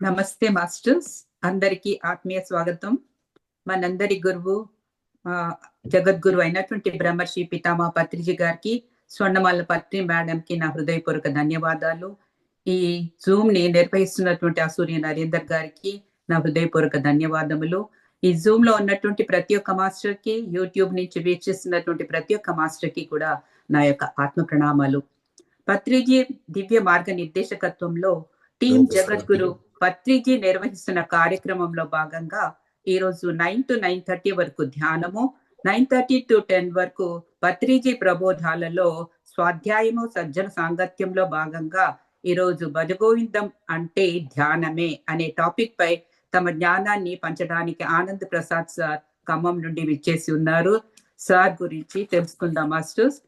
నమస్తే మాస్టర్స్. అందరికీ ఆత్మీయ స్వాగతం. మనందరి గురువు ఆ, జగద్గురు అయినటువంటి బ్రహ్మర్షి పితామా పత్రిజీ గారికి స్వర్ణమాల పత్రి మేడం కి నా హృదయపూర్వక ధన్యవాదాలు. ఈ జూమ్ని నిర్వహిస్తున్నటువంటి అసూర్య నరేందర్ గారికి నా హృదయపూర్వక ధన్యవాదములు. ఈ జూమ్లో ఉన్నటువంటి ప్రతి ఒక్క మాస్టర్కి యూట్యూబ్ నుంచి వీక్షిస్తున్నటువంటి ప్రతి ఒక్క మాస్టర్కి కూడా నా యొక్క ఆత్మ ప్రణామాలు. పత్రిజీ దివ్య మార్గ నిర్దేశకత్వంలో టీం జగద్గురు పత్రిజీ నిర్వహిస్తున్న కార్యక్రమంలో భాగంగా ఈ రోజు నైన్ టు నైన్ థర్టీ వరకు ధ్యానము నైన్ థర్టీ టు టెన్ వరకు పత్రిజీ ప్రబోధాలలో స్వాధ్యాయము సజ్జన సాంగత్యంలో భాగంగా ఈ రోజు భజగోవిందం అంటే ధ్యానమే అనే టాపిక్ పై తమ జ్ఞానాన్ని పంచడానికి ఆనంద్ ప్రసాద్ సార్ ఖమ్మం నుండి విచ్చేసి ఉన్నారు. సార్ గురించి తెలుసుకుందాం masters.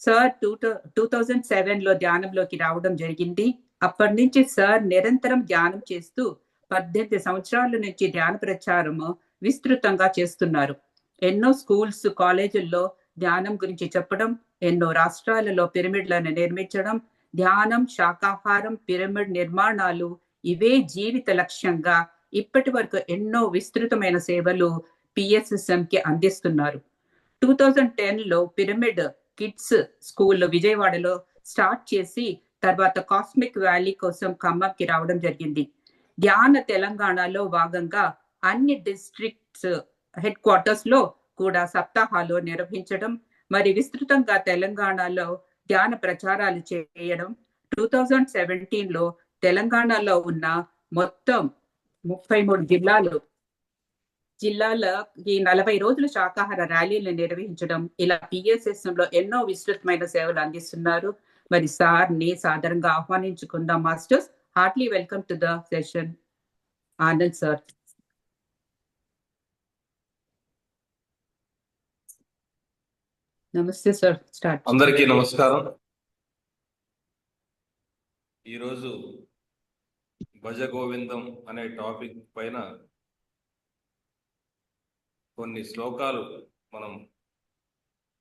Sir two two thousand సెవెన్లో ధ్యానంలోకి రావడం జరిగింది. అప్పటి నుంచి సార్ నిరంతరం ధ్యానం చేస్తూ పద్దెనిమిది సంవత్సరాల నుంచి ధ్యాన ప్రచారము విస్తృతంగా చేస్తున్నారు. ఎన్నో స్కూల్స్ కాలేజీల్లో ధ్యానం గురించి చెప్పడం ఎన్నో రాష్ట్రాలలో పిరమిడ్లను నిర్మించడం ధ్యానం శాకాహారం పిరమిడ్ నిర్మాణాలు ఇవే జీవిత లక్ష్యంగా ఇప్పటి వరకు ఎన్నో విస్తృతమైన సేవలు పిఎస్ఎస్ఎం కి అందిస్తున్నారు. టూ థౌజండ్ టెన్లో పిరమిడ్ కిడ్స్ స్కూల్ విజయవాడలో స్టార్ట్ చేసి తర్వాత కాస్మిక్ వ్యాలీ కోసం ఖమ్మంకి రావడం జరిగింది. ధ్యాన తెలంగాణలో భాగంగా అన్ని డిస్ట్రిక్ట్స్ హెడ్ క్వార్టర్స్లో కూడా సప్తాహాలు నిర్వహించడం మరి విస్తృతంగా తెలంగాణలో ధ్యాన ప్రచారాలు చేయడం టూ థౌజండ్ సెవెంటీన్లో తెలంగాణలో ఉన్న మొత్తం ముప్పై మూడు జిల్లాలు జిల్లాలకి ఈ నలభై రోజులు శాకాహార ర్యాలీలు నిర్వహించడం ఇలా పిఎస్ఎస్లో ఎన్నో విస్తృతమైన సేవలు అందిస్తున్నారు. మరి సార్ సాధారణంగా ఆహ్వానించుకుందాం masters. Heartly welcome to the session. Anand sir. నమస్తే సార్. స్టార్ట్. అందరికీ నమస్కారం. ఈరోజు భజ గోవిందం అనే టాపిక్ పైన కొన్ని శ్లోకాలు మనం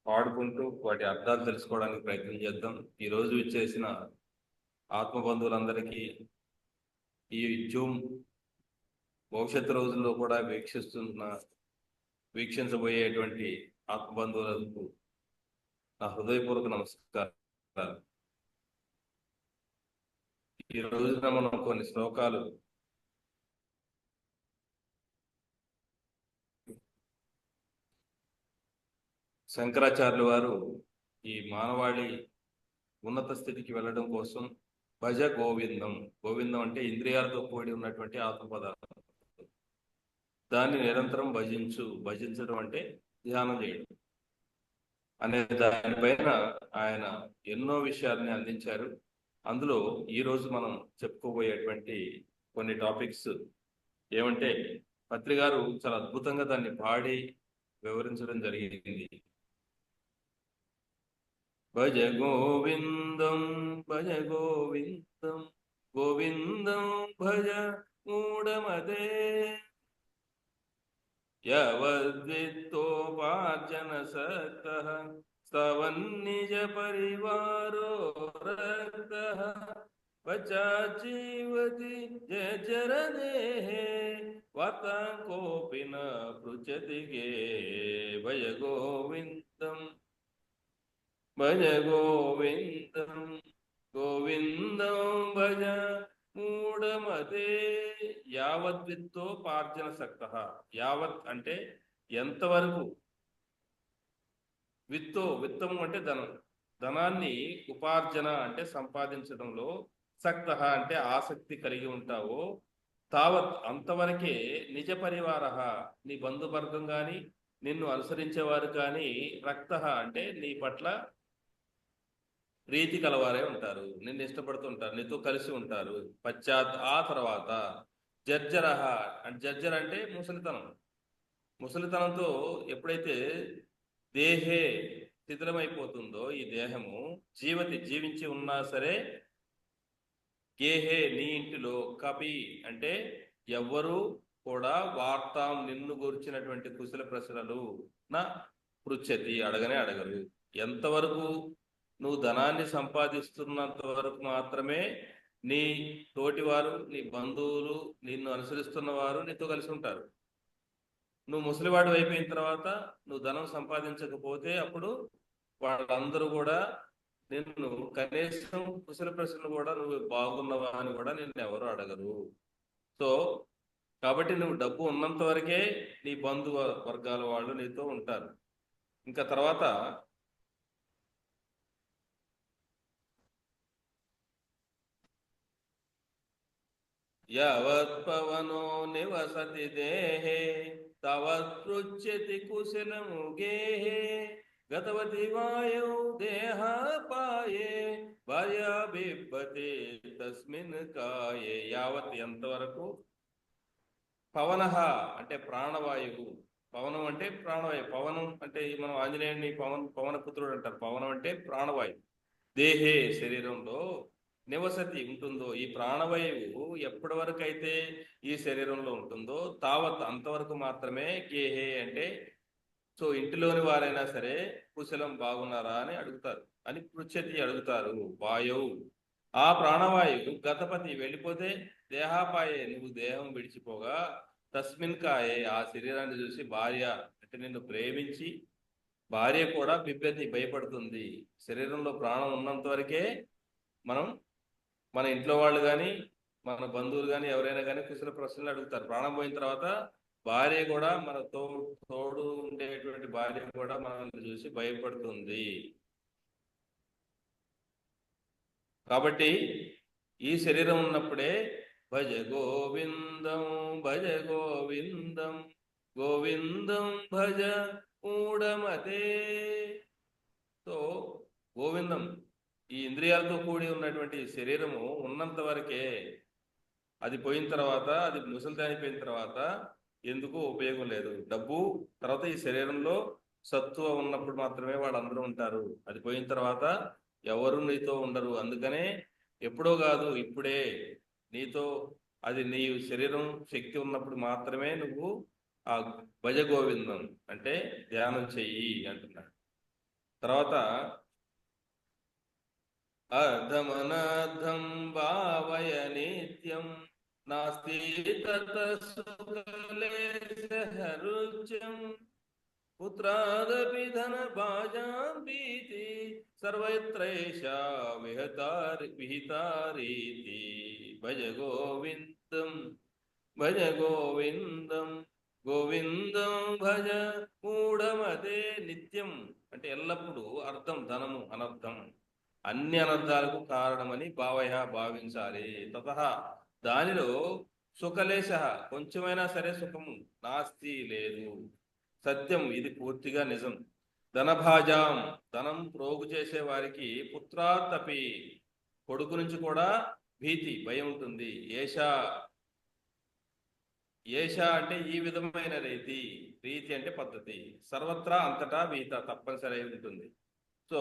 పాడుకుంటూ వాటి అర్థాలు తెలుసుకోవడానికి ప్రయత్నం చేద్దాం. ఈరోజు ఇచ్చేసిన ఆత్మబంధువులందరికీ ఈ జూమ్ భవిష్యత్తు రోజుల్లో కూడా వీక్షిస్తున్న వీక్షించబోయేటువంటి ఆత్మబంధువులకు నా హృదయపూర్వక నమస్కారం ఈ రోజున మనం కొన్ని శ్లోకాలు శంకరాచార్యుల వారు ఈ మానవాళి ఉన్నత స్థితికి వెళ్ళడం కోసం భజ గోవిందం గోవిందం అంటే ఇంద్రియాలతో కూడి ఉన్నటువంటి ఆత్మ పదార్థం. దాన్ని నిరంతరం భజించు భజించడం అంటే ధ్యానం చేయడం. అనే దానిపైన ఆయన ఎన్నో విషయాల్ని అందించారు. అందులో ఈ రోజు మనం చెప్పుకోబోయేటువంటి కొన్ని టాపిక్స్ ఏమంటే పత్రి గారు చాలా అద్భుతంగా దాన్ని పాడి వివరించడం జరిగింది. భజ గోవిందం భజ గోవిందం గోవిందం భజ మూఢమదే యవద్విత్తోపార్జన సక్తః స్తవన్నిజ పరివారో రక్తః పచాజీవతి జరదేహే వత కోపి న పృచ్చతి గే భయ గోవిందం భజ గోవిందం గోవిందం భజ మూఢమతే యావద్విత్తో పార్జన సక్త యావత్ అంటే ఎంతవరకు విత్తో విత్తము అంటే ధనం. ధనాన్ని ఉపార్జన అంటే సంపాదించడంలో సక్త అంటే ఆసక్తి కలిగి ఉంటావో తావత్ అంతవరకే నిజ పరివార. నీ బంధువర్గం కానీ నిన్ను అనుసరించేవారు కానీ రక్త అంటే నీ పట్ల ప్రీతి కలవారే ఉంటారు. నిన్ను ఇష్టపడుతుంటారు. నీతో కలిసి ఉంటారు. పశ్చాత్ ఆ తర్వాత జర్జరహ అంటే జర్జర్ అంటే ముసలితనం. ముసలితనంతో ఎప్పుడైతే దేహే శిథిలమైపోతుందో ఈ దేహము జీవతి జీవించి ఉన్నా సరే గేహే నీ ఇంటిలో కపి అంటే ఎవ్వరూ కూడా వార్తాం నిన్ను గురించినటువంటి కుశల ప్రశ్నలు నా పృచ్చతి అడగనే అడగరు. ఎంతవరకు నువ్వు ధనాన్ని సంపాదిస్తున్నంత వరకు మాత్రమే నీ తోటివారు నీ బంధువులు నిన్ను అనుసరిస్తున్న వారు నీతో కలిసి ఉంటారు. నువ్వు ముసలివాడు అయిపోయిన తర్వాత నువ్వు ధనం సంపాదించకపోతే అప్పుడు వాళ్ళందరూ కూడా నిన్ను కనీసం కుశల ప్రశ్నలు కూడా నువ్వు బాగున్నవా అని కూడా నిన్ను ఎవరు అడగరు. సో కాబట్టి నువ్వు డబ్బు ఉన్నంత వరకే నీ బంధు వర్గాల వాళ్ళు నీతో ఉంటారు. ఇంకా తర్వాత యావత్ పవనో నివసతి దేహే తావత్ కుశలము గేహే గతవతి వాయు దేహాపాయే భార్యా బిబ్బతే తస్మిన్ కాయే. యావత్ ఎంతవరకు? పవన అంటే ప్రాణవాయువు. పవనం అంటే ప్రాణవాయువు. పవనం అంటే మనం ఆంజనేయుడిని పవన్ పవన పుత్రుడు అంటారు. పవనం అంటే ప్రాణవాయువు. దేహే శరీరంలో నివసతి ఉంటుందో ఈ ప్రాణవాయువు ఎప్పటి వరకు అయితే ఈ శరీరంలో ఉంటుందో తావత్ అంతవరకు మాత్రమే కేహే అంటే సో ఇంటిలోని వారైనా సరే కుశలం బాగున్నారా అని అడుగుతారు. అని పృచ్ఛతి అడుగుతారు. వాయువు ఆ ప్రాణవాయువు గతపతి వెళ్ళిపోతే దేహాపాయే నువ్వు దేహం విడిచిపోగా తస్మిన్ కాయే ఆ శరీరాన్ని చూసి భార్య అంటే నిన్ను ప్రేమించి భార్య కూడా బిబ్బెత్తి భయపడుతుంది. శరీరంలో ప్రాణం ఉన్నంత వరకే మనం మన ఇంట్లో వాళ్ళు కానీ మన బంధువులు కానీ ఎవరైనా కానీ కుశల ప్రశ్నలు అడుగుతారు. ప్రాణం పోయిన తర్వాత భార్య కూడా మన తో తోడు ఉండేటువంటి భార్య కూడా మనల్ని చూసి భయపడుతుంది. కాబట్టి ఈ శరీరం ఉన్నప్పుడే భజ గోవిందం భజ గోవిందం గోవిందం భజ మూఢమతే సో గోవిందం ఈ ఇంద్రియాలతో కూడి ఉన్నటువంటి శరీరము ఉన్నంత వరకే అది పోయిన తర్వాత అది ముసలిదానిపోయిన తర్వాత ఎందుకు ఉపయోగం లేదు? డబ్బు తర్వాత ఈ శరీరంలో సత్తువ ఉన్నప్పుడు మాత్రమే వాళ్ళందరూ ఉంటారు. అది పోయిన తర్వాత ఎవరు నీతో ఉండరు. అందుకనే ఎప్పుడో కాదు ఇప్పుడే నీతో అది నీ శరీరం శక్తి ఉన్నప్పుడు మాత్రమే నువ్వు ఆ భజ గోవిందం అంటే ధ్యానం చెయ్యి అంటున్నాడు. తర్వాత అర్ధమనర్థం భావయ నిత్యం నాస్తి తరుచ్యం పుత్రాదపి ధన భాజాం భీతి సర్వత్రైషా విహతారి విహితారీతి భజ గోవిందం భజ గోవిందం గోవిందం భజ మూఢమతే నిత్యం అంటే ఎల్లప్పుడూ అర్థం ధనము అనర్థం. అన్ని అనర్థాలకు కారణమని భావయ భావించాలి. తత దానిలో సుఖలేశ కొంచెమైనా సరే సుఖము నాస్తి లేదు. సత్యం ఇది పూర్తిగా నిజం. ధనభాజాం ధనం ప్రోగు చేసే వారికి పుత్రాతపి కొడుకు నుంచి కూడా భీతి భయం ఉంటుంది. ఏషా ఏష అంటే ఈ విధమైన రీతి రీతి అంటే పద్ధతి. సర్వత్రా అంతటా భీత తప్పనిసరి ఉంటుంది. సో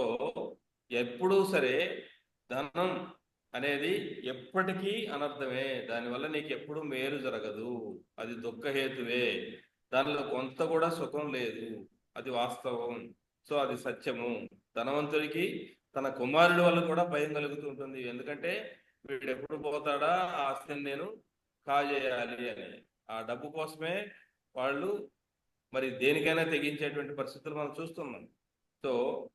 ఎప్పుడూ సరే ధనం అనేది ఎప్పటికీ అనర్థమే. దానివల్ల నీకు ఎప్పుడు మేలు జరగదు. అది దుఃఖహేతువే దానిలో కొంత కూడా సుఖం లేదు. అది వాస్తవం. సో అది సత్యము. ధనవంతుడికి తన కుమారుడి వల్ల కూడా భయం కలుగుతుంటుంది ఎందుకంటే వీడు ఎప్పుడు పోతాడా? ఆ ఆస్తిని నేను కాజేయాలి అని. ఆ డబ్బు కోసమే వాళ్ళు మరి దేనికైనా తెగించేటువంటి పరిస్థితులు మనం చూస్తున్నాం. సో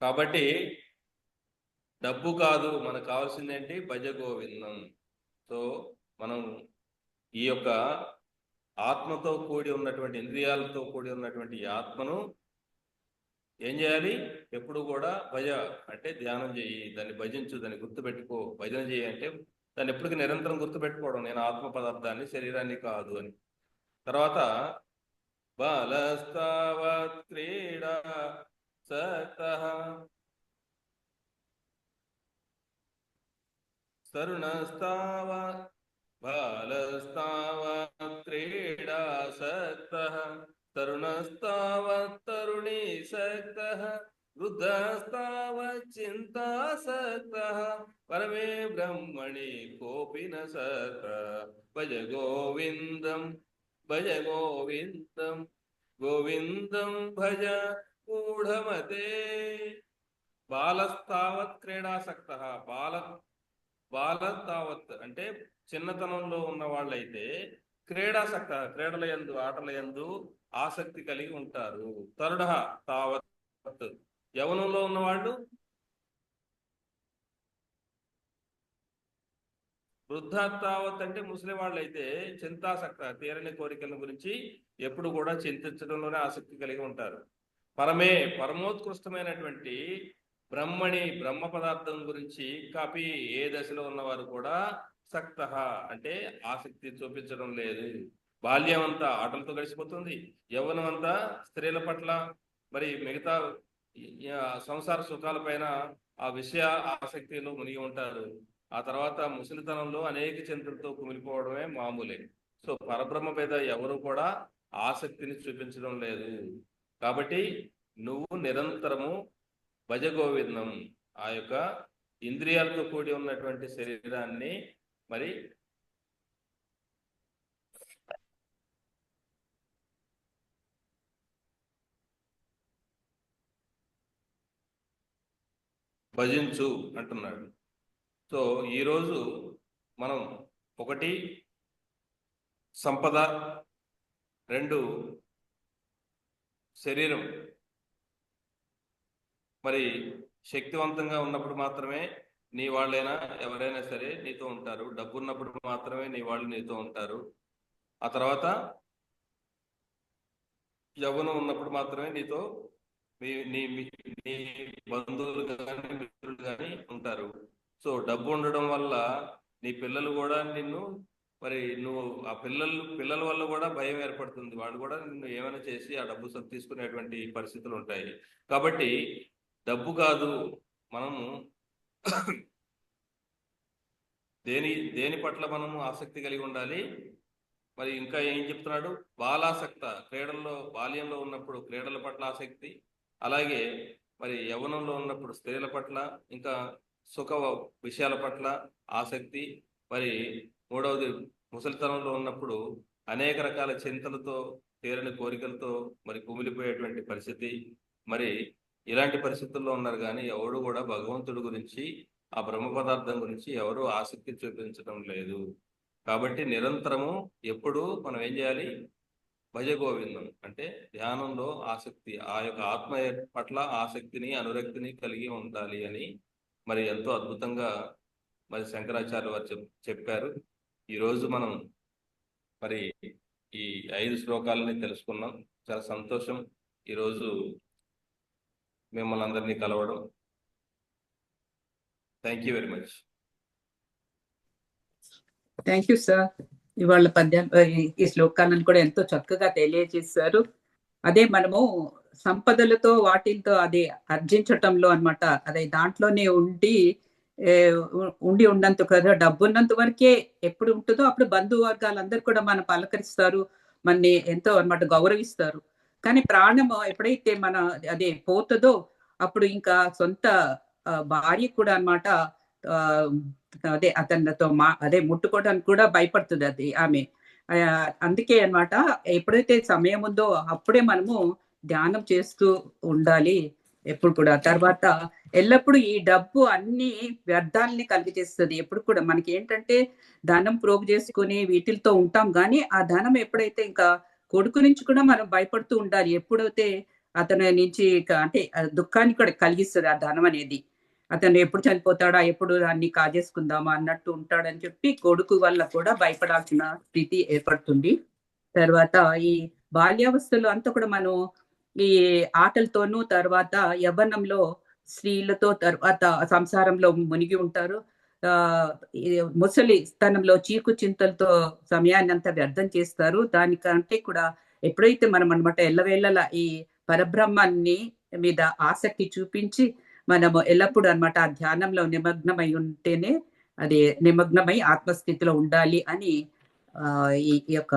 కాబట్టి డబ్బు కాదు మనకు కావాల్సింది ఏంటి భజ గోవిందం సో మనం ఈ యొక్క ఆత్మతో కూడి ఉన్నటువంటి ఇంద్రియాలతో కూడి ఉన్నటువంటి ఆత్మను ఏం చేయాలి? ఎప్పుడు కూడా భజ అంటే ధ్యానం చేయి దాన్ని భజించు దాన్ని గుర్తుపెట్టుకో. భజన చేయి అంటే దాన్ని ఎప్పటికీ నిరంతరం గుర్తుపెట్టుకోవడం. నేను ఆత్మ పదార్థాన్ని శరీరాన్ని కాదు అని. తర్వాత బాలస్తావత్ క్రీడా సత తరుణస్తావ బాలస్తావత్ క్రీడా సక్త తరుణస్తావత్ తరుణీ సక్త వృద్ధస్తావత్ చింతాసక్త పరమే బ్రహ్మణి కోపి న సక్త భజ గోవిందం భజ గోవిందం మూఢమతే బాలస్తావత్ క్రీడాసక్త. బాల బాలస్తావత్ అంటే చిన్నతనంలో ఉన్న వాళ్ళైతే క్రీడాసక్త క్రీడల యందు ఆటల యందు ఆసక్తి కలిగి ఉంటారు. తరుడ తావత్. యవనంలో ఉన్నవాళ్ళు వృద్ధాత్తావత్ అంటే ముసలి వాళ్ళు అయితే చింతాసక్త తీరని కోరికల గురించి ఎప్పుడు కూడా చింతించడంలోనే ఆసక్తి కలిగి ఉంటారు. పరమే పరమోత్కృష్టమైనటువంటి బ్రహ్మణి బ్రహ్మ పదార్థం గురించి కాపీ ఏ దశలో ఉన్నవారు కూడా సక్త అంటే ఆసక్తి చూపించడం లేదు. బాల్యం అంతా ఆటలతో గడిచిపోతుంది. యవ్వనం అంతా స్త్రీల పట్ల మరి మిగతా సంసార సుఖాల సంసార సుఖాలపైన ఆ విషయ ఆసక్తిలో మునిగి ఉంటారు. ఆ తర్వాత ముసలితనంలో అనేక చింతలతో కుమిలిపోవడమే మామూలే. సో పరబ్రహ్మ మీద ఎవరు కూడా ఆసక్తిని చూపించడం లేదు. కాబట్టి నువ్వు నిరంతరము భజగోవిందం ఆ యొక్క ఇంద్రియాలతో కూడి ఉన్నటువంటి శరీరాన్ని మరి భజించు అంటున్నాడు. సో ఈరోజు మనం ఒకటి సంపద రెండు శరీరం. మరి శక్తివంతంగా ఉన్నప్పుడు మాత్రమే నీ వాళ్ళైనా ఎవరైనా సరే నీతో ఉంటారు. డబ్బు ఉన్నప్పుడు మాత్రమే నీ వాళ్ళు నీతో ఉంటారు. ఆ తర్వాత యవ్వనం ఉన్నప్పుడు మాత్రమే నీతో మీ నీ మీ- నీ బంధువులు కానీ మిత్రులు కానీ ఉంటారు. సో డబ్బు ఉండడం వల్ల నీ పిల్లలు కూడా నిన్ను మరి నువ్వు ఆ పిల్లలు పిల్లల వల్ల కూడా భయం ఏర్పడుతుంది. వాళ్ళు కూడా నిన్ను ఏమైనా చేసి ఆ డబ్బు సొత్తు తీసుకునేటువంటి పరిస్థితులు ఉంటాయి. కాబట్టి డబ్బు కాదు మనము దేని దేని పట్ల మనము ఆసక్తి కలిగి ఉండాలి? మరి ఇంకా ఏం చెప్తున్నాడు? బాలాసక్త క్రీడల్లో బాల్యంలో ఉన్నప్పుడు క్రీడల పట్ల ఆసక్తి అలాగే మరి యవనంలో ఉన్నప్పుడు స్త్రీల పట్ల ఇంకా సుఖ విషయాల పట్ల ఆసక్తి మరి మూడవది ముసలితనంలో ఉన్నప్పుడు అనేక రకాల చింతలతో తీరని కోరికలతో మరి కుమిలిపోయేటువంటి పరిస్థితి. మరి ఇలాంటి పరిస్థితుల్లో ఉన్నారు కానీ ఎవరు కూడా భగవంతుడి గురించి ఆ బ్రహ్మ పదార్థం గురించి ఎవరు ఆసక్తి చూపించడం లేదు. కాబట్టి నిరంతరము ఎప్పుడు మనం ఏం చేయాలి? భజ గోవిందం అంటే ధ్యానంలో ఆసక్తి ఆ యొక్క ఆత్మ పట్ల ఆసక్తిని అనురక్తిని కలిగి ఉండాలి అని మరి ఎంతో అద్భుతంగా మరి శంకరాచార్య వారు చెప్ చెప్పారు. ఈరోజు మనం మరి ఈ ఐదు శ్లోకాలని తెలుసుకున్నాం. చాలా సంతోషం ఈరోజు మిమ్మల్ని అందరినీ కలవడం. Thank you very much thank you sir ఇవాళ పద్యం ఈ- శ్లోకాలను కూడా ఎంతో చక్కగా తెలియజేశారు. అదే మనము సంపదలతో వాటితో అది అర్జించటంలో అన్నమాట. అదే దాంట్లోనే ఉండి ఉండి ఉన్నంత కదా డబ్బు ఉన్నంత వరకే ఎప్పుడు ఉంటుందో అప్పుడు బంధువర్గాలందరూ కూడా మనం పలకరిస్తారు మనని ఎంతో అన్నమాట గౌరవిస్తారు. కానీ ప్రాణము ఎప్పుడైతే మన అదే పోతుందో అప్పుడు ఇంకా సొంత ఆ, భార్య కూడా అన్నమాట ఆ, అదే అతనితో మా అదే ముట్టుకోవడానికి కూడా భయపడుతుంది అది ఆమె. అందుకే అన్నమాట ఎప్పుడైతే సమయం ఉందో అప్పుడే మనము ధ్యానం చేస్తూ ఉండాలి ఎప్పుడు కూడా. తర్వాత ఎల్లప్పుడూ ఈ డబ్బు అన్ని వ్యర్థాలని కలిగజేస్తుంది ఎప్పుడు కూడా మనకి ఏంటంటే ధనం ప్రోగు చేసుకుని వీటిలతో ఉంటాం. కానీ ఆ ధనం ఎప్పుడైతే ఇంకా కొడుకు నుంచి కూడా మనం భయపడుతూ ఉండాలి ఎప్పుడైతే అతని నుంచి అంటే దుఃఖాన్ని కూడా కలిగిస్తుంది ఆ ధనం అనేది. అతను ఎప్పుడు చనిపోతాడా ఎప్పుడు దాన్ని కాజేసుకుందామా అన్నట్టు ఉంటాడని చెప్పి కొడుకు వల్ల కూడా భయపడాల్సిన స్థితి ఏర్పడుతుంది. తర్వాత ఈ బాల్యావస్థలో అంతా కూడా మనం ఈ ఆటలతోనూ తర్వాత యవ్వనంలో స్త్రీలతో తర్వాత సంసారంలో మునిగి ఉంటారు. ఆ ఈ ముసలి స్థానంలో చీకు చింతలతో సమయాన్ని అంతా వ్యర్థం చేస్తారు. దానికంటే కూడా ఎప్పుడైతే మనం అనమాట ఎల్లవేళలా ఈ పరబ్రహ్మాన్ని మీద ఆసక్తి చూపించి మనము ఎల్లప్పుడూ అన్నమాట ఆ ధ్యానంలో నిమగ్నమై ఉంటేనే అది నిమగ్నమై ఆత్మస్థితిలో ఉండాలి అని ఆ ఈ ఈ యొక్క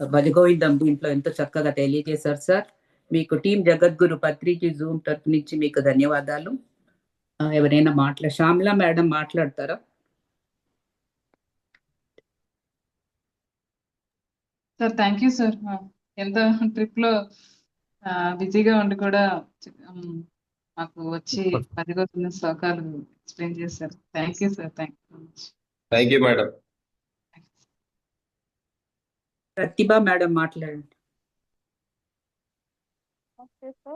బలిగోవిందం దీంట్లో ఎంతో చక్కగా తెలియజేశారు సార్. మీకు టీం జగద్గురు పత్రిక జూమ్ తరపు నుంచి మీకు ధన్యవాదాలు. ఎవరైనా మాట్లా శ్యామలా మేడం మాట్లాడతారా? సార్ థ్యాంక్ యూ సార్ ఎంత ట్రిప్లో బిజీగా ఉండి కూడా మాకు వచ్చి పదిగొన్న శ్లోకాలు ఎక్స్ప్లెయిన్ చేశారు. Thank you sir thank you much thank you madam Pratibha madam మాట్లాడండి. ఓకే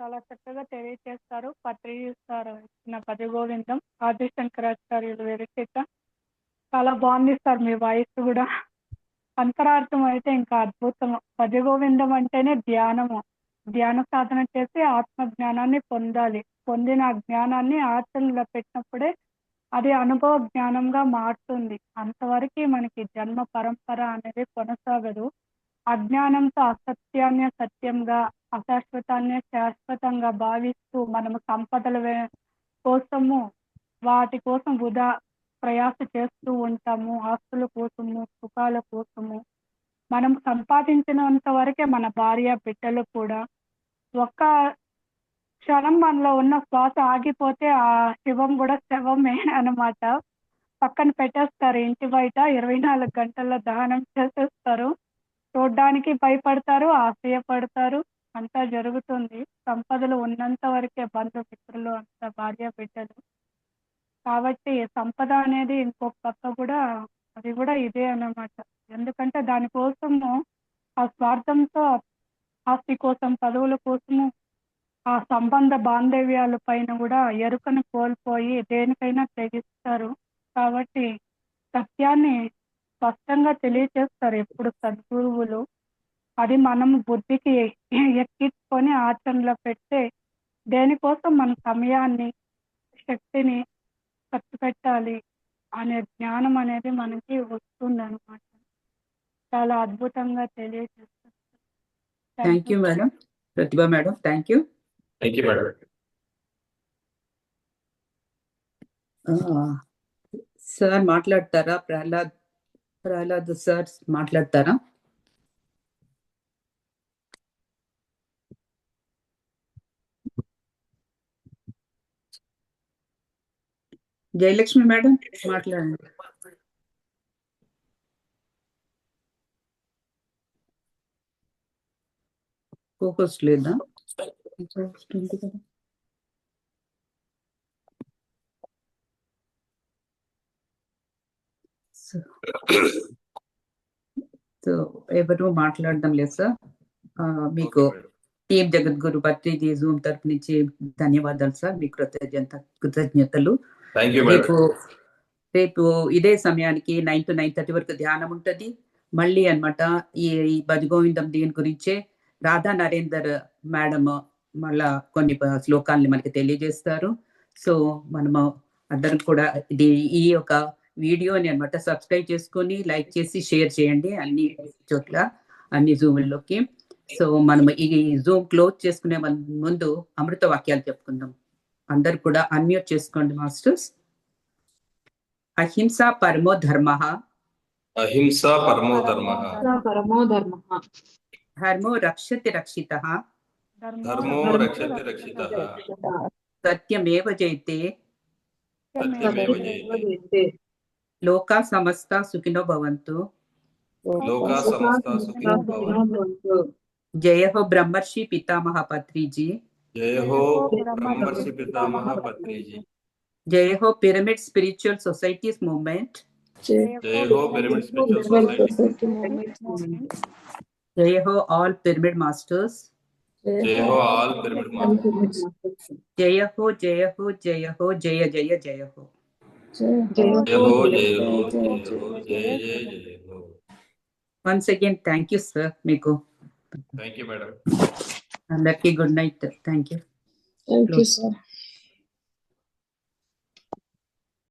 చాలా చక్కగా తెలియజేస్తారు పత్రిస్తారు ఇచ్చిన పది గోవిందం ఆదిశంకరాచార్యులు విరచిత చాలా బాగుంది సార్ మీ వాయిస్ కూడా. అంతరార్థం అయితే ఇంకా అద్భుతం. పది గోవిందం అంటేనే ధ్యానము. ధ్యాన సాధన చేసి ఆత్మ జ్ఞానాన్ని పొందాలి. పొందిన ఆ జ్ఞానాన్ని ఆచరణలో పెట్టినప్పుడే అది అనుభవ జ్ఞానంగా మారుతుంది. అంతవరకు మనకి జన్మ పరంపర అనేది కొనసాగదు. అజ్ఞానంతో అసత్యాన్ని సత్యంగా అశాశ్వతాన్ని శాశ్వతంగా భావిస్తూ మనము సంపదల కోసము వాటి కోసం వృధా ప్రయాస చేస్తూ ఉంటాము. ఆస్తుల కోసము సుఖాల కోసము. మనం సంపాదించినంత వరకే మన భార్య బిడ్డలు కూడా ఒక్క క్షణం మనలో ఉన్న శ్వాస ఆగిపోతే ఆ శివం కూడా శవమే అన్నమాట. పక్కన పెట్టేస్తారు ఇంటి బయట ఇరవై నాలుగు గంటల్లో దహనం చేసేస్తారు. చూడ్డానికి భయపడతారు ఆశయపడతారు. అంతా జరుగుతుంది. సంపదలు ఉన్నంత వరకే బంధుమిత్రులు అంత భార్య బిడ్డలు. కాబట్టి సంపద అనేది ఇంకొక పక్క కూడా అది కూడా ఇదే అన్నమాట. ఎందుకంటే దానికోసము ఆ స్వార్థంతో ఆస్తి కోసం పదవుల కోసము ఆ సంబంధ బాంధవ్యాల పైన కూడా ఎరుకను కోల్పోయి దేనికైనా తెగిస్తారు. కాబట్టి సత్యాన్ని స్పష్టంగా తెలియచేస్తారు ఎప్పుడు సద్గురువులు. అది మనం బుద్ధికి ఎక్కించుకొని ఆచరణలో పెడితే దేనికోసం మన సమయాన్ని శక్తిని ఖర్చు పెట్టాలి అనే జ్ఞానం అనేది మనకి వస్తుంది అనమాట చాలా అద్భుతంగా తెలియజేస్తారు thank you madam Pratibha madam thank you thank you madam sir మాట్లాడతారా? ప్రహ్లాద్ ప్రహ్లాద్ సార్ మాట్లాడతారా? జయలక్ష్మి మేడం మాట్లాడండి. ఫోకస్ లేదా Host ఉంది కదా. సో ఎవరు మాట్లాడడం లేదు సార్ మీకు టీం జగద్గురు భట్టీజీ జూమ్ తరపు నుంచి ధన్యవాదాలు సార్ మీ కృతజ్ఞత కృతజ్ఞతలు. రేపు రేపు ఇదే సమయానికి నైన్ టు నైన్ థర్టీ వరకు ధ్యానం ఉంటది. మళ్ళీ అన్నమాట ఈ భజగోవిందం దీని గురించే రాధా నరేందర్ మేడం మళ్ళా కొన్ని శ్లోకాల్ని మనకి తెలియజేస్తారు. సో మనము అందరం కూడా ఇది ఈ యొక్క వీడియోని అన్నమాట సబ్స్క్రైబ్ చేసుకొని లైక్ చేసి షేర్ చేయండి అన్ని చోట్ల అన్ని జూముల్లోకి సో మనం ఈ జూమ్ క్లోజ్ చేసుకునే ముందు అమృత వాక్యాలు చెప్పుకుందాం. అందరు కూడా అన్మ్యూట్ చేసుకోండి మాస్టర్స్. అహింస పరమో ధర్మ. అహింస పరమో ధర్మ. పరమో ధర్మ. ధర్మో రక్షతి రక్షిత. ధర్మో రక్షతి రక్షిత. సత్యమేవ జయతే. సత్యమేవ జయతే. लोका समस्त सुखिनो भवन्तु। लोका समस्ता सुखिनो भवन्तु। जय हो ब्रह्मर्षि पितामह पत्री जी जय हो ब्रह्मर्षि पितामह पत्री जी जय हो पिरामिड स्पिरिचुअल सोसाइटीज मूवमेंट। जय हो पिरामिड स्पिरिचुअल सोसाइटी। जय हो ऑल पिरामिड मास्टर्स। जय हो ऑल पिरामिड मास्टर्स। जय हो जय हो जय हो जय जय जय हो Once again, thank you, sir. May go. Thank you, madam. And lucky good night. Thank you. Thank Close. you, sir.